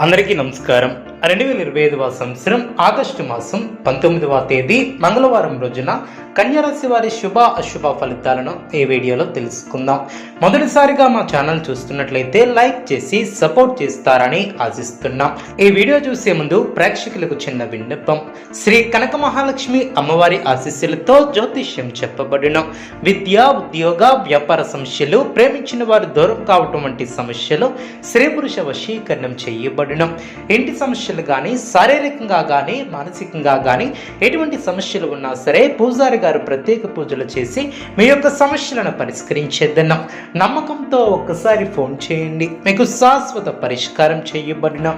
అందరికీ నమస్కారం. రెండు వేల ఇరవై ఐదవ సంవత్సరం ఆగస్టు మాసం పంతొమ్మిదవ తేదీ మంగళవారం రోజున కన్యారాశి వారి శుభ అశుభ ఫలితాలను ఈ వీడియోలో తెలుసుకుందాం. మొదటిసారిగా మా ఛానల్ చూస్తున్నట్లయితే లైక్ చేసి సపోర్ట్ చేస్తారని ఆశిస్తున్నాం. ఈ వీడియో చూసే ముందు ప్రేక్షకులకు చిన్న విన్నపం. శ్రీ కనక మహాలక్ష్మి అమ్మవారి ఆశీస్సులతో జ్యోతిష్యం చెప్పబడిన. విద్య ఉద్యోగ వ్యాపార సమస్యలు ప్రేమించిన వారు దూరం కావటం వంటి సమస్యలు స్త్రీ పురుష వశీకరణం చేయబడిన. ఇంటి సమస్య సమస్యలు కానీ శారీరకంగా కానీ మానసికంగా కానీ ఎటువంటి సమస్యలు ఉన్నా సరే పూజారి గారు ప్రత్యేక పూజలు చేసి మీ యొక్క సమస్యలను పరిష్కరించేద్దన్నాం. నమ్మకంతో ఒక్కసారి ఫోన్ చేయండి. మీకు శాశ్వత పరిష్కారం చేయబడిన.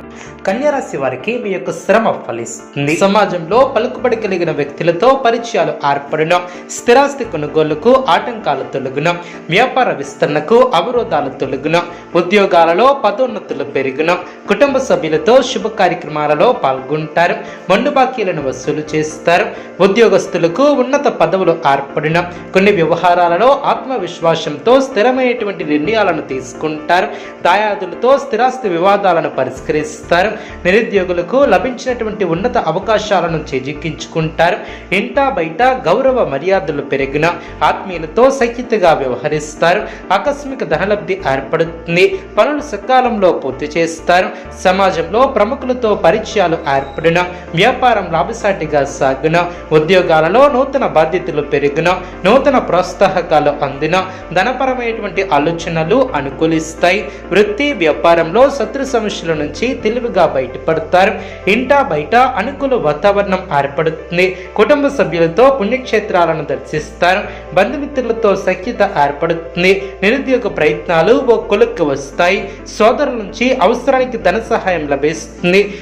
కన్యారాశి వారికి మీ యొక్క శ్రమ ఫలిస్తుంది. సమాజంలో పలుకుబడి కలిగిన వ్యక్తులతో పరిచయాలు ఏర్పడిన. స్థిరాస్తి కొనుగోలుకు ఆటంకాలు తొలగిన. వ్యాపార విస్తరణకు అవరోధాలు తొలగిన. ఉద్యోగాలలో పదోన్నతులు పెరిగిన. కుటుంబ సభ్యులతో శుభకార్య కార్యక్రమాలలో పాల్గొంటారు మండు బాకీలను వసూలు చేస్తారు. ఉద్యోగస్తులకు ఉన్నత పదవులు ఏర్పడిన కొన్ని వ్యవహారాలలో ఆత్మవిశ్వాసంతో స్థిరమైనటువంటి నిర్ణయాలను తీసుకుంటారు. దాయాదులతో స్థిరాస్తి వివాదాలను పరిష్కరిస్తారు. నిరుద్యోగులకు లభించినటువంటి ఉన్నత అవకాశాలను చేజిక్కించుకుంటారు. ఇంటా బయట గౌరవ మర్యాదలు పెరిగిన ఆత్మీయులతో సఖ్యతగా వ్యవహరిస్తారు. ఆకస్మిక ధనలబ్ధి ఏర్పడుతుంది. పనులు సకాలంలో పూర్తి చేస్తారు. సమాజంలో ప్రముఖులతో పరిచయాలు ఏర్పడిన వ్యాపారం లాభసాటిగా సాగున ఉద్యోగాలలో నూతన బాధ్యతలు పెరిగిన నూతన ప్రోత్సాహకాలు అందిన ధనపరమైనటువంటి ఆలోచనలు అనుకూలిస్తాయి. వృత్తి వ్యాపారంలో శత్రు సమస్యల నుంచి తెలివిగా బయటపడతారు. ఇంటా బయట అనుకూల వాతావరణం ఏర్పడుతుంది. కుటుంబ సభ్యులతో పుణ్యక్షేత్రాలను దర్శిస్తారు. బంధుమిత్రులతో సఖ్యత ఏర్పడుతుంది. నిరుద్యోగ ప్రయత్నాలు ఓ కొలుక్కు వస్తాయి. సోదరుల నుంచి అవసరానికి ధన సహాయం లభిస్తుంది.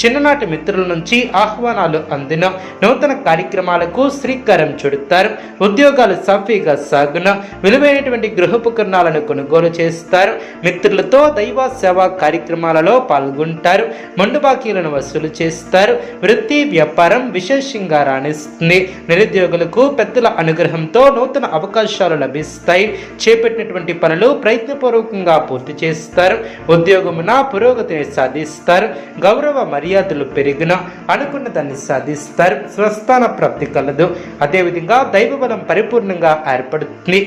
చిన్ననాటి మిత్రుల నుంచి ఆహ్వానాలు అందిన నూతన కార్యక్రమాలకు శ్రీకారం చుడతారు. ఉద్యోగాలు సాఫీగా సాగున విలువైనటువంటి గృహోపకరణాలను కొనుగోలు చేస్తారు. మిత్రులతో దైవ సేవా కార్యక్రమాలలో పాల్గొంటారు. మండు బాకీలను వసూలు చేస్తారు. వృత్తి వ్యాపారం విశేషంగా రాణిస్తుంది. నిరుద్యోగులకు పెద్దల అనుగ్రహంతో నూతన అవకాశాలు లభిస్తాయి. చేపట్టినటువంటి పనులు ప్రయత్నపూర్వకంగా పూర్తి చేస్తారు. ఉద్యోగమున పురోగతిని సాధిస్తారు. గౌరవ మర్యాదలు పెరిగినా అనుకున్న దాన్ని సాధిస్తారు. స్వస్థాన ప్రాప్తి కలదు. అదేవిధంగా దైవబలం పరిపూర్ణంగా ఏర్పడుతుంది.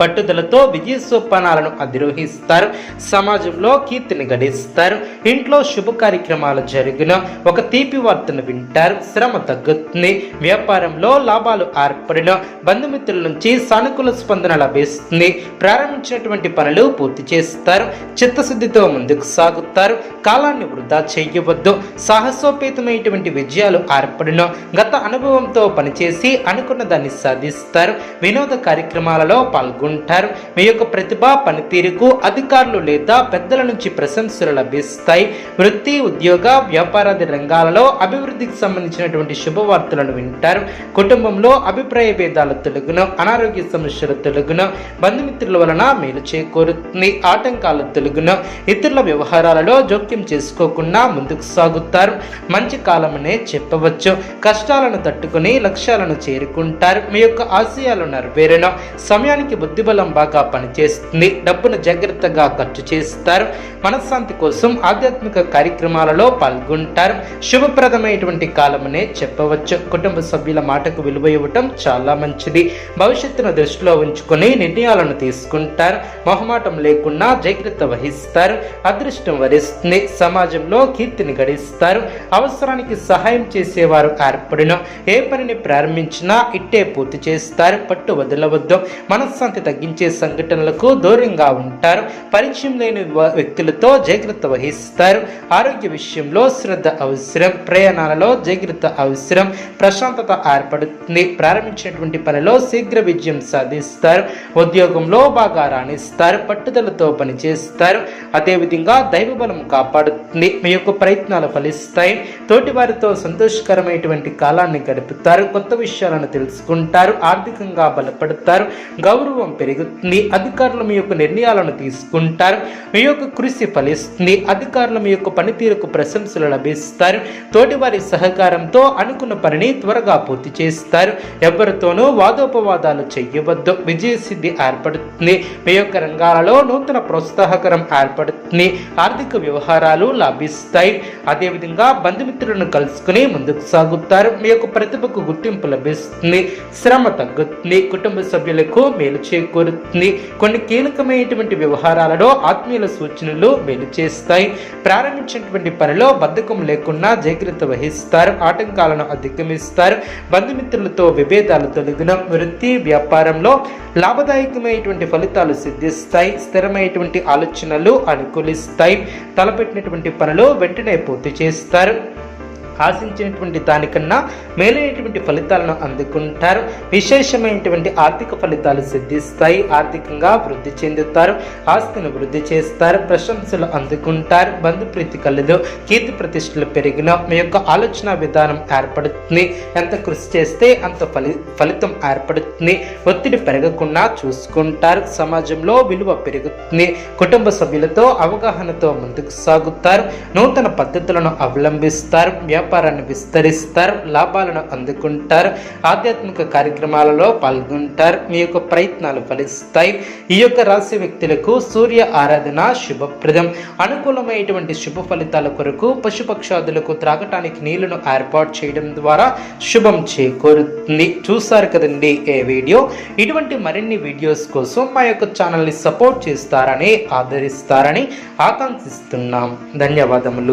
పట్టుదలతో విజయ సోపానాలను అధిరోహిస్తారు. సమాజంలో కీర్తిని గడిస్తారు. ఇంట్లో శుభ కార్యక్రమాలు జరిగిన ఒక తీపి వార్తను వింటారు. శ్రమ తగ్గుతుంది. వ్యాపారంలో లాభాలు ఏర్పడిన బంధుమిత్రుల నుంచి సానుకూల స్పందన లభిస్తుంది. ప్రారంభించినటువంటి పనులు పూర్తి చేస్తారు. చిత్తశుద్ధితో ముందుకు సాగుతారు. కాలాన్ని వృధా చేయవద్దు. సాహసోపేతమైనటువంటి విజయాలు ఏర్పడిన గత అనుభవంతో పనిచేసి అనుకున్న దాన్ని సాధిస్తారు. వినోద కార్యక్రమాలలో పాల్గొంటారు. మీ యొక్క ప్రతిభ పనితీరుకు అధికారులు లేదా పెద్దల నుంచి ప్రశంసలు లభిస్తాయి. వృత్తి ఉద్యోగ వ్యాపారాది రంగాలలో అభివృద్ధికి సంబంధించినటువంటి శుభవార్తలను వింటారు. కుటుంబంలో అభిప్రాయ భేదాలు తొలగును అనారోగ్య సమస్యలు తొలగును బంధుమిత్రుల వలన మేలు చేకూరుతుంది ఆటంకాలు తొలగును. ఇతరుల వ్యవహారాలలో జోక్యం చేసుకోకుండా ముందుకు సాగుతారు. మంచి కాలమనే చెప్పవచ్చు. కష్టాలను తట్టుకుని లక్ష్యాలను చేరుకుంటారు. మీ యొక్క ఆశయాలు నెరవేరిన. సమయానికి బుద్ధిబలం బాగా పనిచేస్తుంది. డబ్బును జాగ్రత్తగా ఖర్చు చేస్తారు. మనశ్శాంతి కోసం ఆధ్యాత్మిక కార్యక్రమాలలో పాల్గొంటారు. శుభప్రదమైనటువంటి కాలమనే చెప్పవచ్చు. కుటుంబ సభ్యుల మాటకు విలువ ఇవ్వటం చాలా మంచిది. భవిష్యత్తును దృష్టిలో ఉంచుకొని నిర్ణయాలను తీసుకుంటారు. మొహమాటం లేకుండా జాగ్రత్త వహిస్తారు. అదృష్టం వరిస్తుంది. సమాజంలో కీర్తిని గడిస్తారు. అవసరానికి సహాయం చేసేవారు ఏర్పడిన. ఏ పనిని ప్రారంభించినా ఇట్టే పూర్తి చేస్తారు. పట్టు వదలవద్దు. మనశ్శాంతి తగ్గించే సంఘటనలకు దూరంగా ఉంటారు. పరిచయం లేని వ్యక్తులతో జాగ్రత్త వహిస్తారు. ఆరోగ్య విషయంలో శ్రద్ధ అవసరం. ప్రయాణాలలో జాగ్రత్త అవసరం. ప్రశాంతత ఏర్పడుతుంది. ప్రారంభించినటువంటి పనిలో శీఘ్ర విజయం సాధిస్తారు. ఉద్యోగంలో బాగా రాణిస్తారు. పట్టుదలతో పనిచేస్తారు. అదేవిధంగా దైవబలం కాపాడుతుంది. మీ యొక్క ప్రయత్నాలు ఫలిస్తాయి. తోటి వారితో సంతోషకరమైనటువంటి కాలాన్ని గడుపుతారు. కొత్త విషయాలను తెలుసుకుంటారు. ఆర్థికంగా బలపడతారు. గౌరవం గౌరవం పెరుగుతుంది అధికారులు మీ యొక్క నిర్ణయాలను తీసుకుంటారు మీ యొక్క కృషి ఫలిస్తుంది అధికారులు మీ యొక్క పనితీరుకు ప్రశంసలు లభిస్తారు తోటివారి సహకారంతో అనుకున్న పనిని త్వరగా పూర్తి చేస్తారు. ఎవరితోనూ వాదోపవాదాలు చెయ్యవద్దు విజయసిద్ధి ఏర్పడుతుంది. మీ యొక్క రంగాలలో నూతన ప్రోత్సాహకరం ఏర్పడుతుంది. ఆర్థిక వ్యవహారాలు లాభిస్తాయి. అదేవిధంగా బంధుమిత్రులను కలుసుకుని ముందుకు సాగుతారు. మీ యొక్క ప్రతిభకు గుర్తింపు లభిస్తుంది. శ్రమ తగ్గుతుంది. కుటుంబ సభ్యులకు మేలు చేకూరుతుంది. కొన్ని కీలకమైనటువంటి వ్యవహారాలలో ఆత్మీయుల సూచనలు మేలు చేస్తాయి ప్రారంభించినటువంటి పనిలో బద్ధకం లేకుండా జాగ్రత్త వహిస్తారు. ఆటంకాలను అధిగమిస్తారు. బంధుమిత్రులతో విభేదాలు తొలగిన వృత్తి వ్యాపారంలో లాభదాయకమైనటువంటి ఫలితాలు సిద్ధిస్తాయి. స్థిరమైనటువంటి ఆలోచనలు అనుకూలిస్తాయి. తలపెట్టినటువంటి పనులు వెంటనే పూర్తి చేస్తారు. ఆశించినటువంటి దానికన్నా మేలైనటువంటి ఫలితాలను అందుకుంటారు. విశేషమైనటువంటి ఆర్థిక ఫలితాలు సిద్ధిస్తాయి. ఆర్థికంగా వృద్ధి చెందుతారు. ఆస్తిని వృద్ధి చేస్తారు. ప్రశంసలు అందుకుంటారు. బంధుప్రీతి కలదు. కీర్తి ప్రతిష్టలు పెరిగిన మీ యొక్క ఆలోచన విధానం ఏర్పడుతుంది. ఎంత కృషి చేస్తే అంత ఫలి ఫలితం ఏర్పడుతుంది. ఒత్తిడి పెరగకుండా చూసుకుంటారు. సమాజంలో విలువ పెరుగుతుంది. కుటుంబ సభ్యులతో అవగాహనతో ముందుకు సాగుతారు. నూతన పద్ధతులను అవలంబిస్తారు. వ్యాపారాన్ని విస్తరిస్తారు లాభాలను అందుకుంటారు ఆధ్యాత్మిక కార్యక్రమాలలో పాల్గొంటారు మీ యొక్క ప్రయత్నాలు ఫలిస్తాయి. ఈ యొక్క రాశి వ్యక్తులకు సూర్య ఆరాధన శుభప్రదం. అనుకూలమైనటువంటి శుభ ఫలితాల కొరకు పశుపక్షాదులకు త్రాగటానికి నీళ్ళను ఏర్పాటు చేయడం ద్వారా శుభం చేకూరుతుంది. చూసారు కదండి ఏ వీడియో? ఇటువంటి మరిన్ని వీడియోస్ కోసం మా యొక్క ఛానల్ని సపోర్ట్ చేస్తారని ఆదరిస్తారని ఆకాంక్షిస్తున్నాం. ధన్యవాదములు.